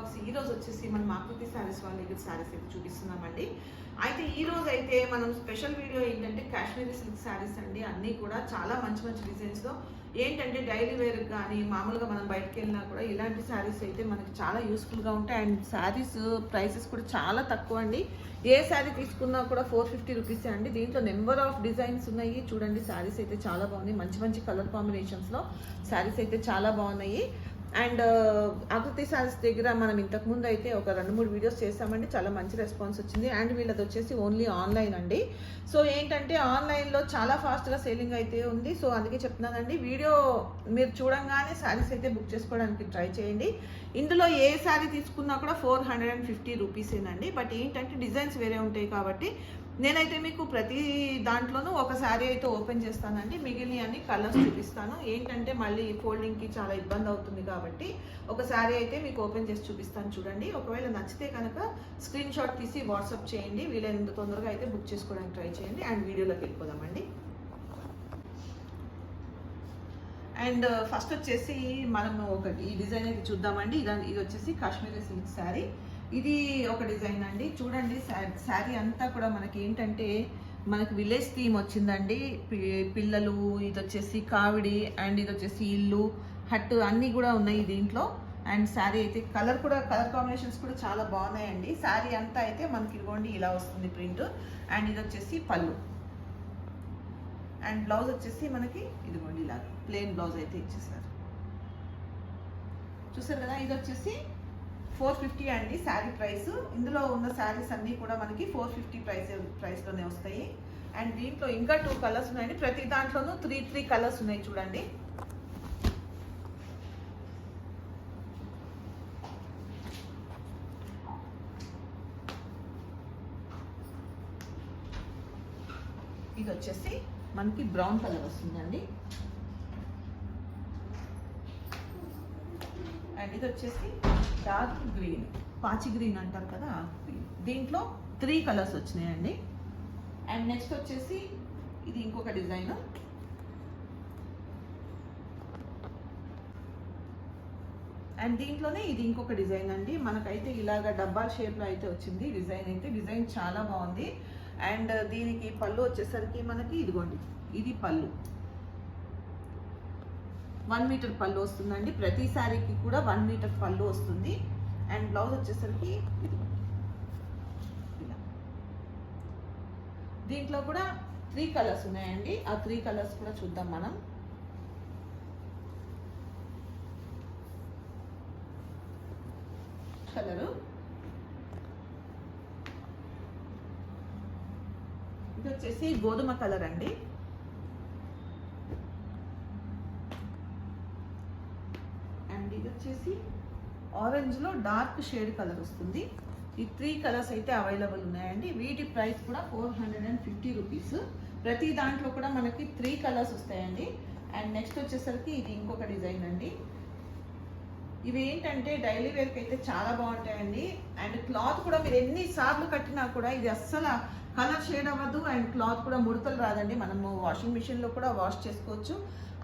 Blogs ఈ రోజు వచ్చేసి మనం ఆకృతి శారీస్ వాళ్ళ దగ్గర శారీస్ అయితే చూపిస్తున్నామండి. అయితే ఈ రోజు అయితే మనం స్పెషల్ వీడియో ఏంటంటే కాశ్మీరీ సిల్క్ శారీస్ అండి. అన్నీ కూడా చాలా మంచి మంచి డిజైన్స్లో ఏంటంటే డైలీ వేర్ కానీ మామూలుగా మనం బయటకు వెళ్ళినా కూడా ఇలాంటి శారీస్ అయితే మనకి చాలా యూస్ఫుల్గా ఉంటాయి. అండ్ శారీస్ ప్రైసెస్ కూడా చాలా తక్కువ అండి. ఏ శారీ తీసుకున్నా కూడా ఫోర్ ఫిఫ్టీ రూపీస్ అండి. దీంట్లో నెంబర్ ఆఫ్ డిజైన్స్ ఉన్నాయి. చూడండి శారీస్ అయితే చాలా బాగున్నాయి. మంచి మంచి కలర్ కాంబినేషన్స్లో శారీస్ అయితే చాలా బాగున్నాయి. అండ్ uh, ఆకృతి శారీస్ దగ్గర మనం ఇంతకు ముందు అయితే ఒక రెండు మూడు వీడియోస్ చేసామండి. చాలా మంచి రెస్పాన్స్ వచ్చింది. అండ్ వీళ్ళది వచ్చేసి ఓన్లీ ఆన్లైన్ అండి. సో ఏంటంటే ఆన్లైన్లో చాలా ఫాస్ట్గా సేలింగ్ అయితే ఉంది. సో అందుకే చెప్తున్నానండి. వీడియో మీరు చూడంగానే శారీస్ అయితే బుక్ చేసుకోవడానికి ట్రై చేయండి. ఇందులో ఏ శారీ తీసుకున్నా కూడా ఫోర్ హండ్రెడ్ అండ్ ఫిఫ్టీ రూపీసేనండి బట్ ఏంటంటే డిజైన్స్ వేరే ఉంటాయి కాబట్టి నేనైతే మీకు ప్రతి దాంట్లోనూ ఒక శారీ అయితే ఓపెన్ చేస్తానండి. మిగిలిన అన్ని కలర్స్ చూపిస్తాను. ఏంటంటే మళ్ళీ ఫోల్డింగ్కి చాలా ఇబ్బంది అవుతుంది కాబట్టి ఒక శారీ అయితే మీకు ఓపెన్ చేసి చూపిస్తాను చూడండి. ఒకవేళ నచ్చితే కనుక స్క్రీన్ షాట్ తీసి వాట్సాప్ చేయండి. వీలైనంత తొందరగా అయితే బుక్ చేసుకోవడానికి ట్రై చేయండి. అండ్ వీడియోలోకి వెళ్ళిపోదామండి. అండ్ ఫస్ట్ వచ్చేసి మనం ఒకటి ఈ డిజైన్ అయితే చూద్దామండి. ఇది ఇది వచ్చేసి కాశ్మీరీ సిల్క్ శారీ. ఇది ఒక డిజైన్ అండి. చూడండి శారీ అంతా కూడా మనకి ఏంటంటే మనకి విలేజ్ థీమ్ వచ్చిందండి. పిల్లలు ఇది వచ్చేసి కావిడి అండ్ ఇది వచ్చేసి ఇల్లు హట్ అన్నీ కూడా ఉన్నాయి దీంట్లో. అండ్ శారీ అయితే కలర్ కూడా కలర్ కాంబినేషన్స్ కూడా చాలా బాగున్నాయండి. శారీ అంతా అయితే మనకి ఇదిగోండి ఇలా వస్తుంది ప్రింట్. అండ్ ఇది వచ్చేసి పళ్ళు. అండ్ బ్లౌజ్ వచ్చేసి మనకి ఇదిగోండి ఇలా ప్లెయిన్ బ్లౌజ్ అయితే ఇచ్చేసారు. చూసారు కదా ఇది వచ్చేసి ఫోర్ ఫిఫ్టీ అండి శారీ ప్రైస్. ఇందులో ఉన్న శారీస్ అన్నీ కూడా మనకి ఫోర్ ఫిఫ్టీ ప్రైస్ ప్రైస్లోనే వస్తాయి. అండ్ దీంట్లో ఇంకా టూ కలర్స్ ఉన్నాయండి. ప్రతి దాంట్లోనూ త్రీ త్రీ కలర్స్ ఉన్నాయి చూడండి. ఇది వచ్చేసి మనకి బ్రౌన్ కలర్ వస్తుందండి అండ్ ఇది వచ్చేసి డార్క్ గ్రీన్. పాచి గ్రీన్ అంటారు కదా దీంట్లో త్రీ కలర్స్ వచ్చినాయండి. అండ్ నెక్స్ట్ వచ్చేసి ఇది ఇంకొక డిజైన్. అండ్ దీంట్లోనే ఇది ఇంకొక డిజైన్ అండి. మనకైతే ఇలాగ డబ్బాల షేప్లో అయితే వచ్చింది డిజైన్ అయితే. డిజైన్ చాలా బాగుంది. అండ్ దీనికి పళ్ళు వచ్చేసరికి మనకి ఇదిగోండి ఇది పళ్ళు. వన్ మీటర్ పళ్ళు వస్తుందండి. ప్రతి శారీకి కూడా వన్ మీటర్ పళ్ళు వస్తుంది. అండ్ బ్లౌజ్ వచ్చేసరికి దీంట్లో కూడా త్రీ కలర్స్ ఉన్నాయండి. ఆ త్రీ కలర్స్ కూడా చూద్దాం మనం. కలరు. ఇది వచ్చేసి గోధుమ కలర్ అండి అండ్ ఇది వచ్చేసి ఆరెంజ్లో డార్క్ షేడ్ కలర్ వస్తుంది. ఈ త్రీ కలర్స్ అయితే అవైలబుల్ ఉన్నాయండి. వీటి ప్రైస్ కూడా four hundred and fifty rupees ప్రతి దాంట్లో కూడా మనకి త్రీ కలర్స్ వస్తాయండి. అండ్ నెక్స్ట్ వచ్చేసరికి ఇది ఇంకొక డిజైన్ అండి. ఇవి ఏంటంటే డైలీ వేర్కి అయితే చాలా బాగుంటాయండి. అండ్ క్లాత్ కూడా మీరు ఎన్నిసార్లు కట్టినా కూడా ఇది అస్సలు కలర్ షేడ్ అవ్వదు అండ్ క్లాత్ కూడా ముడతలు రాదండి. మనము వాషింగ్ మిషన్లో కూడా వాష్ చేసుకోవచ్చు.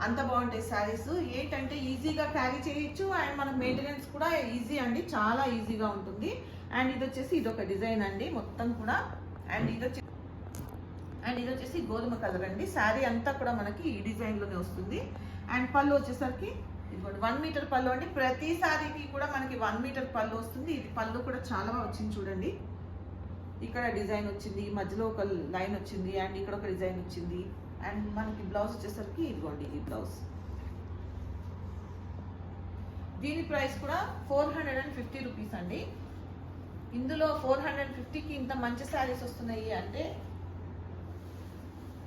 అంత బాగుంటాయి శారీస్. ఏంటంటే ఈజీగా క్యారీ చేయొచ్చు అండ్ మన మెయింటెనెన్స్ కూడా ఈజీ అండి. చాలా ఈజీగా ఉంటుంది. అండ్ ఇది వచ్చేసి ఇది ఒక డిజైన్ అండి మొత్తం కూడా. అండ్ ఇది వచ్చి అండ్ ఇది వచ్చేసి గోధుమ కలర్ అండి. శారీ అంతా కూడా మనకి ఈ డిజైన్లోనే వస్తుంది. అండ్ పళ్ళు వచ్చేసరికి ఇదిగోండి వన్ మీటర్ పళ్ళు అండి. ప్రతి శారీకి కూడా మనకి వన్ మీటర్ పళ్ళు వస్తుంది. ఇది పళ్ళు కూడా చాలా వచ్చింది చూడండి. ఇక్కడ డిజైన్ వచ్చింది మధ్యలో ఒక లైన్ వచ్చింది అండ్ ఇక్కడ ఒక డిజైన్ వచ్చింది అండ్ మనకి బ్లౌజ్ వచ్చేసరికి ఇదిగోండి ఈ బ్లౌజ్. దీని ప్రైస్ కూడా four hundred and fifty rupees అండి. ఇందులో ఫోర్ హండ్రెడ్ ఫిఫ్టీకి ఇంత మంచి శారీస్ వస్తున్నాయి అంటే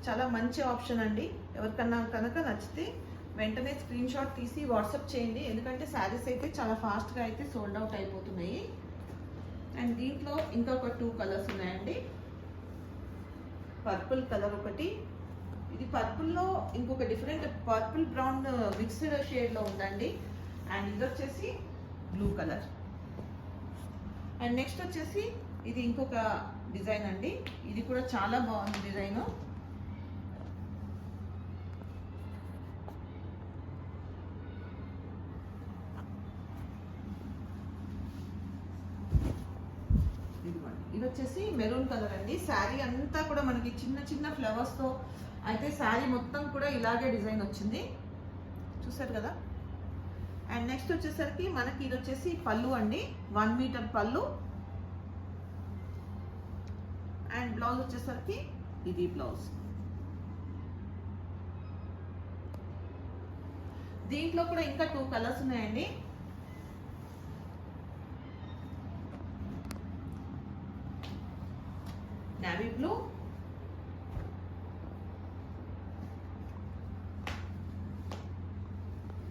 చాలా మంచి ఆప్షన్ అండి. ఎవరికన్నా కనుక నచ్చితే వెంటనే స్క్రీన్ షాట్ తీసి వాట్సాప్ చేయండి. ఎందుకంటే శారీస్ అయితే చాలా ఫాస్ట్గా అయితే సోల్డ్ అవుట్ అయిపోతున్నాయి. అండ్ దీంట్లో ఇంకొక టూ కలర్స్ ఉన్నాయండి. పర్పుల్ కలర్ ఒకటి. ఇది పర్పుల్లో ఇంకొక డిఫరెంట్ పర్పుల్ బ్రౌన్ మిక్స్డ్ షేడ్లో ఉందండి. అండ్ ఇది వచ్చేసి బ్లూ కలర్ అండ్ నెక్స్ట్ వచ్చేసి ఇది ఇంకొక డిజైన్ అండి. ఇది కూడా చాలా బాగుంది డిజైన్ వచ్చేసి మెరూన్ కలర్ అండి. శారీ అంతా కూడా మనకి చిన్న చిన్న ఫ్లవర్స్తో అయితే శారీ మొత్తం కూడా ఇలాగే డిజైన్ వచ్చింది. చూసారు కదా? అండ్ నెక్స్ట్ వచ్చేసరికి మనకి ఇది వచ్చేసి పళ్ళు అండి. వన్ మీటర్ పళ్ళు. అండ్ బ్లౌజ్ వచ్చేసరికి ఇది బ్లౌజ్. దీంట్లో కూడా ఇంకా టూ కలర్స్ ఉన్నాయండి. Navy blue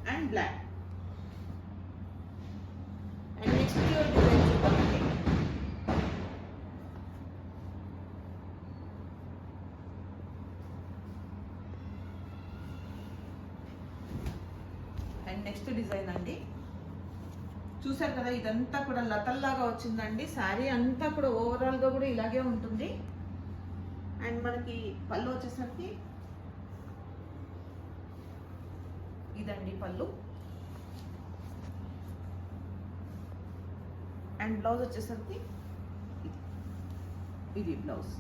and black and next design చూద్దామండి అండ్ నెక్స్ట్ డిజైన్ అండి చూసారు కదా ఇదంతా కూడా లతల్లాగా వచ్చిందండి. శారీ అంతా కూడా ఓవరాల్గా కూడా ఇలాగే ఉంటుంది. అండ్ మనకి పళ్ళు వచ్చేసరికి ఇదండి పళ్ళు. అండ్ బ్లౌజ్ వచ్చేసరికి ఇది. బ్లౌజ్.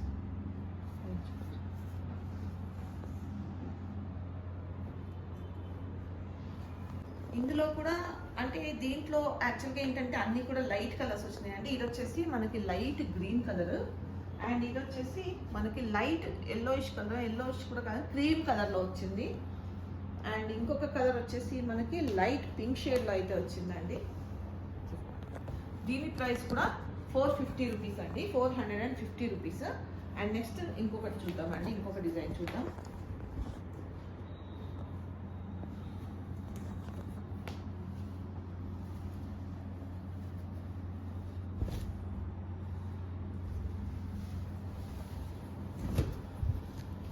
ఇందులో కూడా అంటే దీంట్లో యాక్చువల్గా ఏంటంటే అన్నీ కూడా లైట్ కలర్స్ వచ్చినాయండి ఇది వచ్చేసి మనకి లైట్ గ్రీన్ కలర్ అండ్ ఇది వచ్చేసి మనకి లైట్ ఎల్లోయిష్ కలర్ ఎల్లోయిష్ కూడా కాదు క్రీమ్ కలర్లో వచ్చింది. అండ్ ఇంకొక కలర్ వచ్చేసి మనకి లైట్ పింక్ షేడ్లో అయితే వచ్చిందండి. దీని ప్రైస్ కూడా ఫోర్ ఫిఫ్టీ రూపీస్ అండి four hundred and fifty rupees and next ఇంకొకటి చూద్దామండి ఇంకొక డిజైన్ చూద్దాం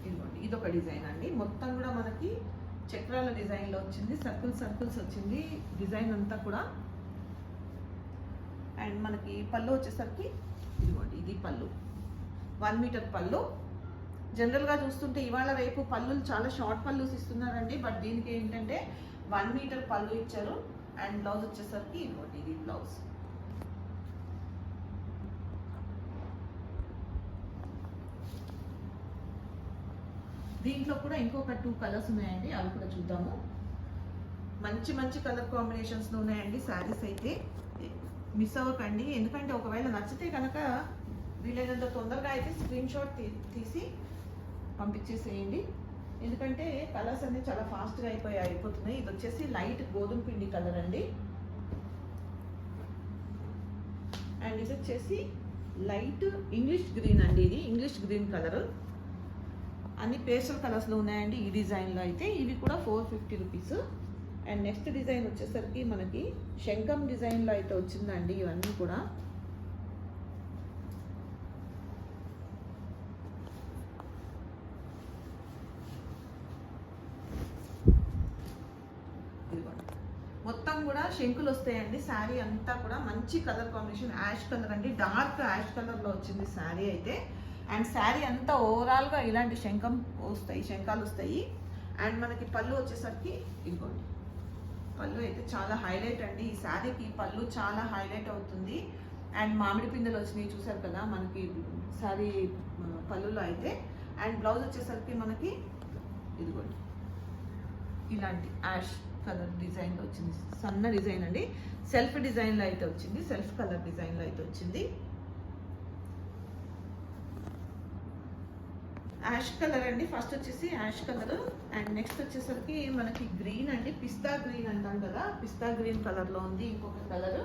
ఇదిగోండి ఇదొక డిజైన్ అండి మొత్తం కూడా మనకి చక్రాల డిజైన్లో వచ్చింది సర్కిల్ సర్కిల్స్ వచ్చింది డిజైన్ అంతా కూడా. అండ్ మనకి పళ్ళు వచ్చేసరికి ఇదిగోండి ఇది పళ్ళు. వన్ మీటర్ పళ్ళు. జనరల్గా చూస్తుంటే ఇవాళ రేపు పళ్ళులు చాలా షార్ట్ పళ్ళుస్ ఇస్తున్నారండి బట్ దీనికి ఏంటంటే వన్ మీటర్ పళ్ళు ఇచ్చారు. అండ్ బ్లౌజ్ వచ్చేసరికి ఇదిగోండి ఇది బ్లౌజ్. దీంట్లో కూడా ఇంకొక టూ కలర్స్ ఉన్నాయండి అవి కూడా చూద్దాము. మంచి మంచి కలర్ కాంబినేషన్స్లో ఉన్నాయండి శారీస్ అయితే. మిస్ అవ్వకండి ఎందుకంటే ఒకవేళ నచ్చితే కనుక వీలైనంత తొందరగా అయితే స్క్రీన్ షాట్ తీ- తీసి పంపించేసేయండి. ఎందుకంటే కలర్స్ అన్ని చాలా ఫాస్ట్గా అయిపోయి అయిపోతున్నాయి. ఇది వచ్చేసి లైట్ గోధుమ పిండి కలర్ అండి. అండ్ ఇది వచ్చేసి లైట్ ఇంగ్లీష్ గ్రీన్ అండి ఇది ఇంగ్లీష్ గ్రీన్ కలర్ అన్ని పేస్టల్ కలర్స్లో ఉన్నాయండి ఈ డిజైన్లో అయితే. ఇవి కూడా four fifty rupees. And next design వచ్చేసరికి మనకి శంఖం డిజైన్లో అయితే వచ్చిందండి ఇవన్నీ కూడా. మొత్తం కూడా శంకులు వస్తాయండి. శారీ అంతా కూడా మంచి కలర్ కాంబినేషన్ యాష్ కలర్ అండి. డార్క్ యాష్ కలర్లో వచ్చింది శారీ అయితే. అండ్ శారీ అంతా ఓవరాల్గా ఇలాంటి శంఖం వస్తాయి శంఖాలు వస్తాయి. అండ్ మనకి పళ్ళు వచ్చేసరికి ఇదిగోండి పళ్ళు అయితే చాలా హైలైట్ అండి. ఈ శారీకి పళ్ళు చాలా హైలైట్ అవుతుంది. అండ్ మామిడి పిందెలు వచ్చినాయి చూసారు కదా మనకి శారీ పళ్ళులో అయితే. అండ్ బ్లౌజ్ వచ్చేసరికి మనకి ఇదిగోండి. ఇలాంటి యాష్ కలర్ డిజైన్లో వచ్చింది. సన్న డిజైన్ అండి. సెల్ఫ్ డిజైన్లో అయితే వచ్చింది. సెల్ఫ్ కలర్ డిజైన్లో అయితే వచ్చింది. యాష్ కలర్ అండి. ఫస్ట్ వచ్చేసి యాష్ కలర్. అండ్ నెక్స్ట్ వచ్చేసరికి మనకి గ్రీన్ అండి. పిస్తా గ్రీన్ అంటాం కదా. పిస్తా గ్రీన్ కలర్లో ఉంది ఇంకొక కలర్.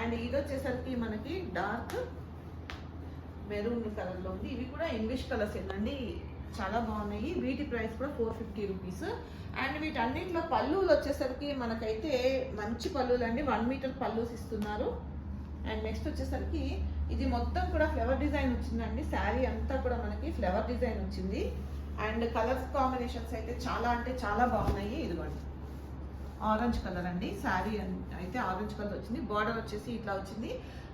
అండ్ ఇది వచ్చేసరికి మనకి డార్క్ మెరూన్ కలర్లో ఉంది. ఇవి కూడా ఇంగ్లీష్ కలర్స్ ఏంటండి చాలా బాగున్నాయి. వీటి ప్రైస్ కూడా ఫోర్ ఫిఫ్టీ రూపీస్ అండ్ వీటన్నిటిలో పళ్ళులు వచ్చేసరికి మనకైతే మంచి పళ్ళులు అండి. వన్ మీటర్ పళ్ళుస్ ఇస్తున్నారు. అండ్ నెక్స్ట్ వచ్చేసరికి ఇది మొత్తం కూడా ఫ్లవర్ డిజైన్ వచ్చిందండి. శారీ అంతా కూడా మనకి ఫ్లవర్ డిజైన్ వచ్చింది. అండ్ కలర్స్ కాంబినేషన్స్ అయితే చాలా అంటే చాలా బాగున్నాయి. ఇదిగోండి. ఆరెంజ్ కలర్ అండి. శారీ అయితే ఆరెంజ్ కలర్ వచ్చింది. బార్డర్ వచ్చేసి ఇట్లా వచ్చింది.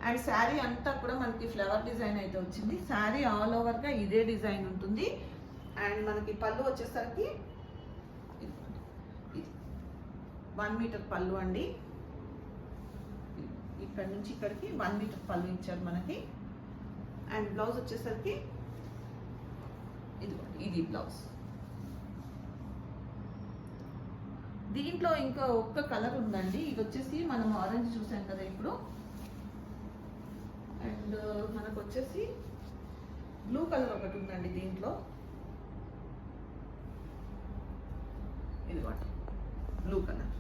అండ్ శారీ అంతా కూడా మనకి ఫ్లవర్ డిజైన్ అయితే వచ్చింది. శారీ ఆల్ ఓవర్గా ఇదే డిజైన్ ఉంటుంది. అండ్ మనకి పళ్ళు వచ్చేసరికి వన్ మీటర్ పళ్ళు అండి. ఇక్కడ నుంచి ఇక్కడికి వన్ మీటర్ పళ్ళు ఇచ్చారు మనకి. అండ్ బ్లౌజ్ వచ్చేసరికి ఇది ఇది బ్లౌజ్ దీంట్లో ఇంకా ఒక్క కలర్ ఉందండి. ఇది వచ్చేసి మనం ఆరెంజ్ చూసాం కదా ఇప్పుడు. అండ్ uh, మనకు వచ్చేసి బ్లూ కలర్ ఒకటి ఉందండి దీంట్లో. ఇదిగోండి బ్లూ కలర్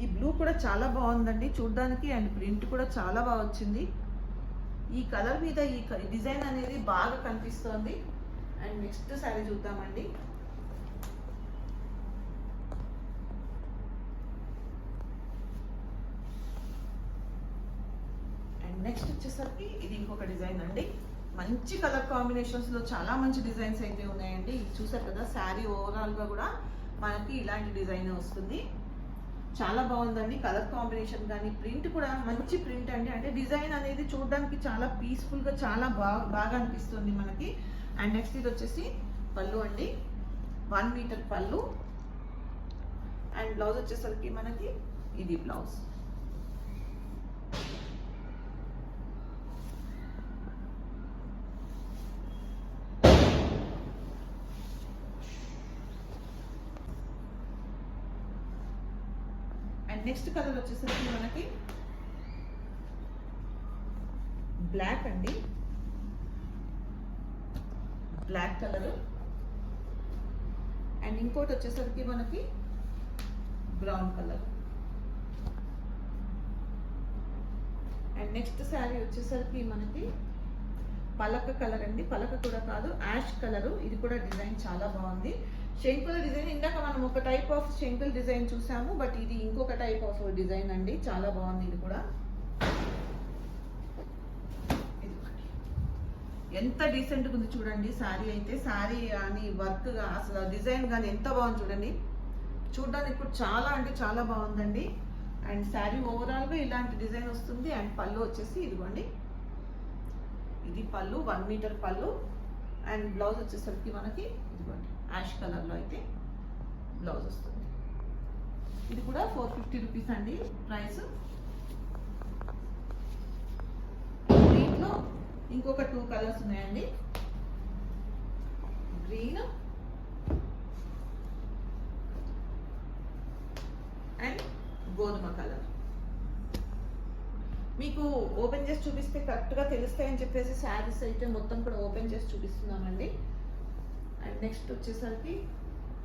ఈ బ్లూ కూడా చాలా బాగుందండి. చూడ్డానికి అండ్ ప్రింట్ కూడా చాలా బాగా వచ్చింది. ఈ కలర్ మీద ఈ డిజైన్ అనేది బాగా కనిపిస్తోంది. అండ్ నెక్స్ట్ శారీ చూద్దామండి. అండ్ నెక్స్ట్ వచ్చేసరికి ఇది ఇంకొక డిజైన్ అండి. మంచి కలర్ కాంబినేషన్స్లో చాలా మంచి డిజైన్స్ అయితే ఉన్నాయండి. ఇది చూసారు కదా శారీ ఓవరాల్గా కూడా మనకి ఇలాంటి డిజైన్ వస్తుంది. చాలా బాగుందండి. కలర్ కాంబినేషన్ కానీ ప్రింట్ కూడా మంచి ప్రింట్ అండి. అంటే డిజైన్ అనేది చూడడానికి చాలా పీస్ఫుల్గా చాలా బాగా బాగా అనిపిస్తుంది మనకి. అండ్ నెక్స్ట్ ఇది వచ్చేసి పళ్ళు అండి. వన్ మీటర్ పళ్ళు. అండ్ బ్లౌజ్ వచ్చేసరికి మనకి ఇది బ్లౌజ్ అండ్ నెక్స్ట్ కలర్ వచ్చేసరికి మనకి బ్లాక్ అండి. Black colour. అండ్ ఇంకోటి వచ్చేసరికి మనకి brown colour. And next sari వచ్చేసరికి మనకి పలక కలర్ అండి. పలక కూడా కాదు యాష్ కలర్. ఇది కూడా డిజైన్ చాలా బాగుంది. శంకుల డిజైన్ ఇందాక మనం ఒక టైప్ ఆఫ్ శంకుల్ డిజైన్ చూసాము బట్ ఇది ఇంకొక టైప్ ఆఫ్ డిజైన్ అండి. చాలా బాగుంది ఇది కూడా. ఇదిగోండి. ఎంత డీసెంట్గా ఉంది చూడండి శారీ అయితే. శారీ కానీ వర్క్ అసలు డిజైన్ కానీ ఎంత బాగుంది చూడండి. చూడడానికి కూడా చాలా అంటే చాలా బాగుందండి. అండ్ శారీ ఓవరాల్గా ఇలాంటి డిజైన్ వస్తుంది. అండ్ పళ్ళు వచ్చేసి ఇదిగోండి. ఇది పళ్ళు వన్ మీటర్ పళ్ళు. అండ్ బ్లౌజ్ వచ్చేసరికి మనకి ఇదిగోండి. యాష్ కలర్లో అయితే బ్లౌజ్ వస్తుంది. ఇది కూడా ఫోర్ ఫిఫ్టీ రూపీస్ అండి ప్రైస్. దీంట్లో ఇంకొక టూ కలర్స్ ఉన్నాయండి. గ్రీన్ అండ్ గోధుమ కలర్. మీకు ఓపెన్ చేసి చూపిస్తే కరెక్ట్గా తెలుస్తాయని చెప్పేసి శారీస్ అయితే మొత్తం కూడా ఓపెన్ చేసి చూపిస్తున్నామండి అండ్ నెక్స్ట్ వచ్చేసరికి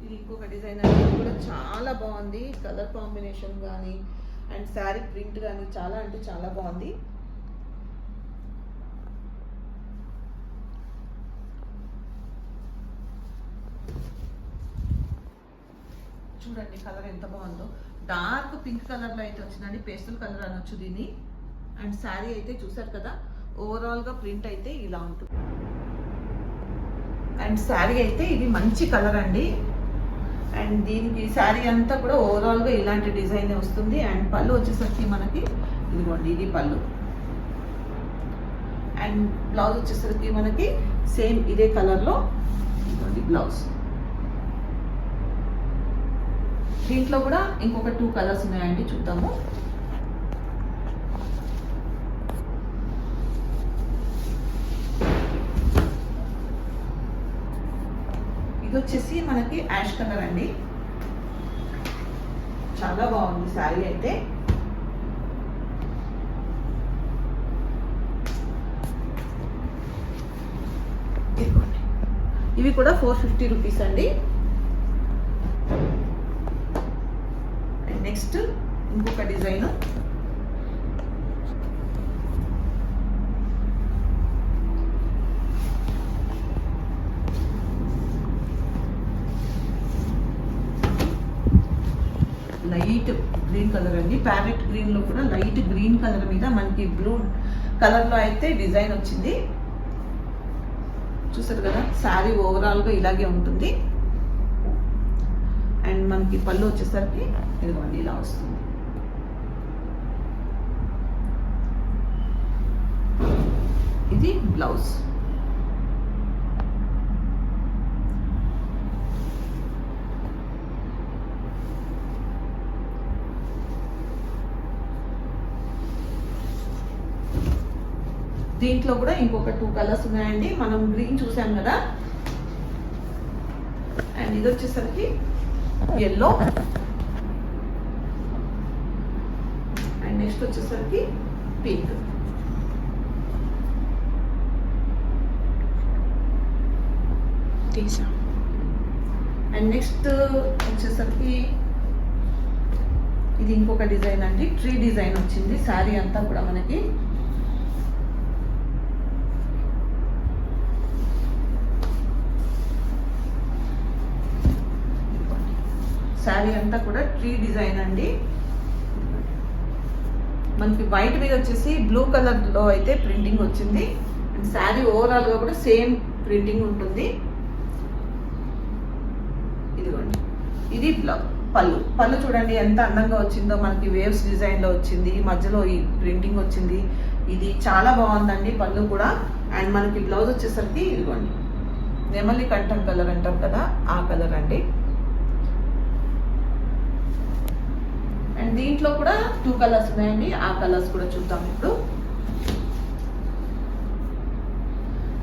ఇది ఇంకొక డిజైన్ అనేది కూడా చాలా బాగుంది. కలర్ కాంబినేషన్ కానీ అండ్ శారీ ప్రింట్ కానీ చాలా అంటే చాలా బాగుంది. చూడండి కలర్ ఎంత బాగుందో. డార్క్ పింక్ కలర్లో అయితే వచ్చిందండి. పేస్టల్ కలర్ అనొచ్చు దీన్ని. అండ్ శారీ అయితే చూసారు కదా? ఓవరాల్గా ప్రింట్ అయితే ఇలా ఉంటుంది. అండ్ శారీ అయితే ఇది మంచి కలర్ అండి. అండ్ దీనికి శారీ అంతా కూడా ఓవరాల్గా ఇలాంటి డిజైన్ వస్తుంది. అండ్ పళ్ళు వచ్చేసరికి మనకి ఇదిగోండి ఇది పళ్ళు. అండ్ బ్లౌజ్ వచ్చేసరికి మనకి సేమ్ ఇదే కలర్లో ఇదిగోండి బ్లౌజ్. దీంట్లో కూడా ఇంకొక టూ కలర్స్ ఉన్నాయండి చూద్దాము. ఇది వచ్చేసి మనకి యాష్ కలర్ అండి. చాలా బాగుంది శారీ అయితే. ఇవి కూడా ఫోర్ ఫిఫ్టీ రూపీస్ అండి నెక్స్ట్ ఇంకొక డిజైన్. లైట్ గ్రీన్ కలర్ అండి. ప్యారెట్ గ్రీన్లో కూడా లైట్ గ్రీన్ కలర్ మీద మనకి బ్లూ కలర్లో అయితే డిజైన్ వచ్చింది. చూసారు కదా శారీ ఓవరాల్గా ఇలాగే ఉంటుంది. అండ్ మనకి పళ్ళు వచ్చేసరికి ఇదిగోండి ఇలా వస్తుంది. ఇది బ్లౌజ్. దీంట్లో కూడా ఇంకొక టూ కలర్స్ ఉన్నాయండి. మనం గ్రీన్ చూసాం కదా? అండ్ ఇది వచ్చేసరికి ఎల్లో అండ్ నెక్స్ట్ వచ్చేసరికి పింక్ అండ్ నెక్స్ట్ వచ్చేసరికి ఇది ఇంకొక డిజైన్ అండి. ట్రీ డిజైన్ వచ్చింది. శారీ అంతా కూడా మనకి శారీ అంతా కూడా ట్రీ డిజైన్ అండి. మనకి వైట్ మీద వచ్చేసి బ్లూ కలర్లో అయితే ప్రింటింగ్ వచ్చింది. అండ్ శారీ ఓవరాల్గా కూడా సేమ్ ప్రింటింగ్ ఉంటుంది. ఇదిగోండి. ఇది బ్లౌ పళ్ళు. పళ్ళు చూడండి ఎంత అందంగా వచ్చిందో. మనకి వేవ్స్ డిజైన్లో వచ్చింది. మధ్యలో ఈ ప్రింటింగ్ వచ్చింది. ఇది చాలా బాగుందండి పళ్ళు కూడా. అండ్ మనకి బ్లౌజ్ వచ్చేసరికి ఇదిగోండి. నెమలి కంఠం కలర్ అంటారు కదా ఆ కలర్ అండి. అండ్ దీంట్లో కూడా టూ కలర్స్ ఉన్నాయండి. ఆ కలర్స్ కూడా చూద్దాం ఇప్పుడు.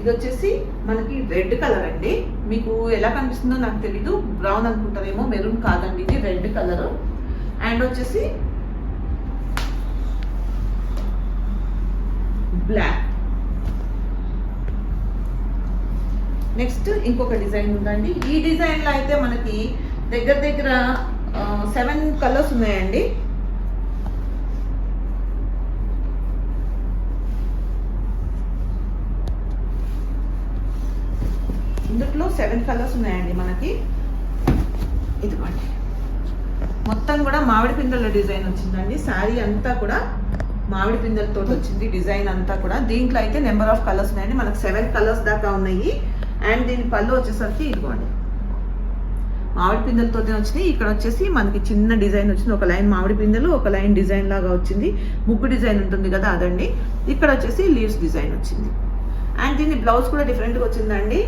ఇది వచ్చేసి మనకి రెడ్ కలర్ అండి. మీకు ఎలా కనిపిస్తుందో నాకు తెలీదు. బ్రౌన్ అనుకుంటారేమో మెరూన్ కాదండి. ఇది రెడ్ కలర్ అండ్ వచ్చేసి బ్లాక్ నెక్స్ట్ ఇంకొక డిజైన్ ఉందండి. ఈ డిజైన్లో అయితే మనకి దగ్గర దగ్గర సెవెన్ కలర్స్ ఉన్నాయండి. ఇందులో సెవెన్ కలర్స్ ఉన్నాయండి మనకి. ఇదిగోండి. మొత్తం కూడా మామిడి పిందెల డిజైన్ వచ్చిందండి. శారీ అంతా కూడా మామిడి పిందెలతో వచ్చింది. డిజైన్ అంతా కూడా. దీంట్లో అయితే నెంబర్ ఆఫ్ కలర్స్ ఉన్నాయండి. మనకు సెవెన్ కలర్స్ దాకా ఉన్నాయి. అండ్ దీని పళ్ళు వచ్చేసరికి ఇదిగోండి. మామిడి పిందెలతోనే వచ్చినాయి. ఇక్కడ వచ్చేసి మనకి చిన్న డిజైన్ వచ్చింది. ఒక లైన్ మామిడి పిందెలు ఒక లైన్ డిజైన్ లాగా వచ్చింది. ముగ్గు డిజైన్ ఉంటుంది కదా అదండి. ఇక్కడ వచ్చేసి లీవ్స్ డిజైన్ వచ్చింది. అండ్ దీని బ్లౌజ్ కూడా డిఫరెంట్గా వచ్చిందండి.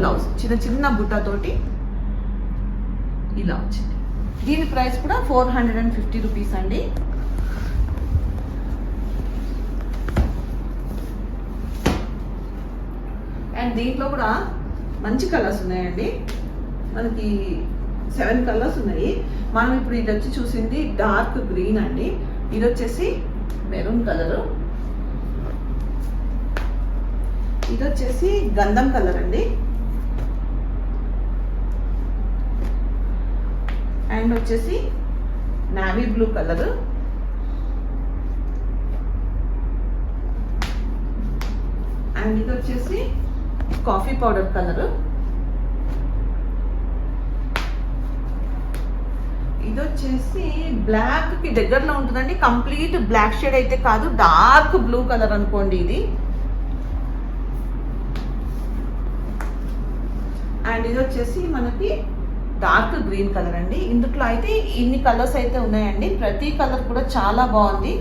బ్లౌజ్ చిన్న చిన్న బుట్టతోటి ఇలా వచ్చింది. దీని ప్రైస్ కూడా four hundred and fifty rupees అండి. అండ్ దీంట్లో కూడా మంచి కలర్స్ ఉన్నాయండి. మనకి సెవెన్ కలర్స్ ఉన్నాయి. మనం ఇప్పుడు ఇది వచ్చి చూసింది డార్క్ గ్రీన్ అండి. ఇది వచ్చేసి మెరూన్ కలరు. ఇది వచ్చేసి గంధం కలర్ అండి. అండ్ వచ్చేసి నావీ బ్లూ కలర్. అండ్ ఇది వచ్చేసి కాఫీ పౌడర్ కలర్. ఇది వచ్చేసి బ్లాక్కి దగ్గరలో ఉంటుందండి. కంప్లీట్ బ్లాక్ షేడ్ అయితే కాదు డార్క్ బ్లూ కలర్ అనుకోండి ఇది. అండ్ ఇది వచ్చేసి మనకి డార్క్ గ్రీన్ కలర్ అండి. ఇందులో అయితే ఇన్ని కలర్స్ అయితే ఉన్నాయండి. ప్రతి కలర్ కూడా చాలా బాగుంది.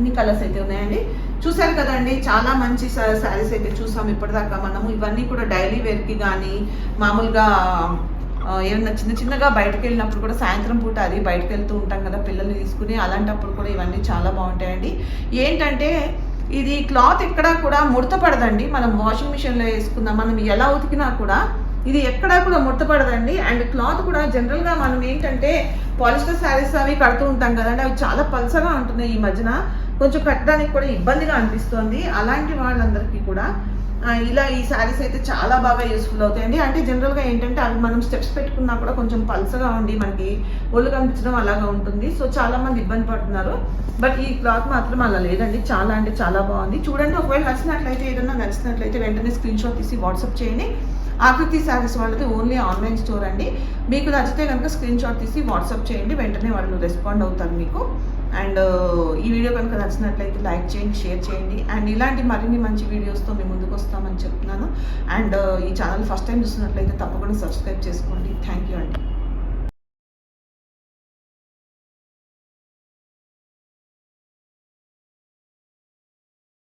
ఇన్ని కలర్స్ అయితే ఉన్నాయండి. చూసారు కదండి చాలా మంచి శారీస్ అయితే చూసాం ఇప్పటిదాకా మనము. ఇవన్నీ కూడా డైలీ వేర్కి కానీ మామూలుగా ఏమన్నా చిన్న చిన్నగా బయటకు వెళ్ళినప్పుడు కూడా సాయంత్రం పూట అది బయటకు వెళ్తూ ఉంటాం కదా పిల్లల్ని తీసుకుని. అలాంటప్పుడు కూడా ఇవన్నీ చాలా బాగుంటాయండి. ఏంటంటే ఇది క్లాత్ ఎక్కడా కూడా ముడత పడదండి మనం వాషింగ్ మిషన్లో వేసుకుందాం మనం ఎలా ఉతికినా కూడా ఇది ఎక్కడా కూడా ముడత పడదండి అండ్ క్లాత్ కూడా జనరల్గా మనం ఏంటంటే పాలిస్టర్ శారీస్ అవి కడుతూ ఉంటాం కదండి. అవి చాలా పల్సగా ఉంటున్నాయి ఈ మధ్యన. కొంచెం కట్టడానికి కూడా ఇబ్బందిగా అనిపిస్తుంది. అలాంటి వాళ్ళందరికీ కూడా ఇలా ఈ శారీస్ అయితే చాలా బాగా యూస్ఫుల్ అవుతాయండి. అంటే జనరల్గా ఏంటంటే అవి మనం స్టెప్స్ పెట్టుకున్నా కూడా కొంచెం పల్సగా ఉండి మనకి ఒళ్ళు కనిపించడం అలాగా ఉంటుంది. సో చాలా మంది ఇబ్బంది పడుతున్నారు. బట్ ఈ క్లాత్ మాత్రం అలా లేదండి. చాలా అంటే చాలా బాగుంది. చూడండి ఒకవేళ నచ్చినట్లయితే ఏదైనా నచ్చినట్లయితే వెంటనే స్క్రీన్ షాట్ తీసి వాట్సాప్ చేయండి. ఆకృతి శారీస్ వాళ్ళది ఓన్లీ ఆన్లైన్ స్టోర్ అండి. మీకు నచ్చితే కనుక స్క్రీన్ షాట్ తీసి వాట్సాప్ చేయండి. వెంటనే వాళ్ళు రెస్పాండ్ అవుతారు మీకు. అండ్ ఈ వీడియో కనుక నచ్చినట్లయితే లైక్ చేయండి షేర్ చేయండి. అండ్ ఇలాంటి మరిన్ని మంచి వీడియోస్తో మేము ముందుకు వస్తామని చెప్తున్నాను. అండ్ ఈ ఛానల్ ఫస్ట్ టైం చూస్తున్నట్లయితే తప్పకుండా సబ్స్క్రైబ్ చేసుకోండి. థ్యాంక్ యూ అండి.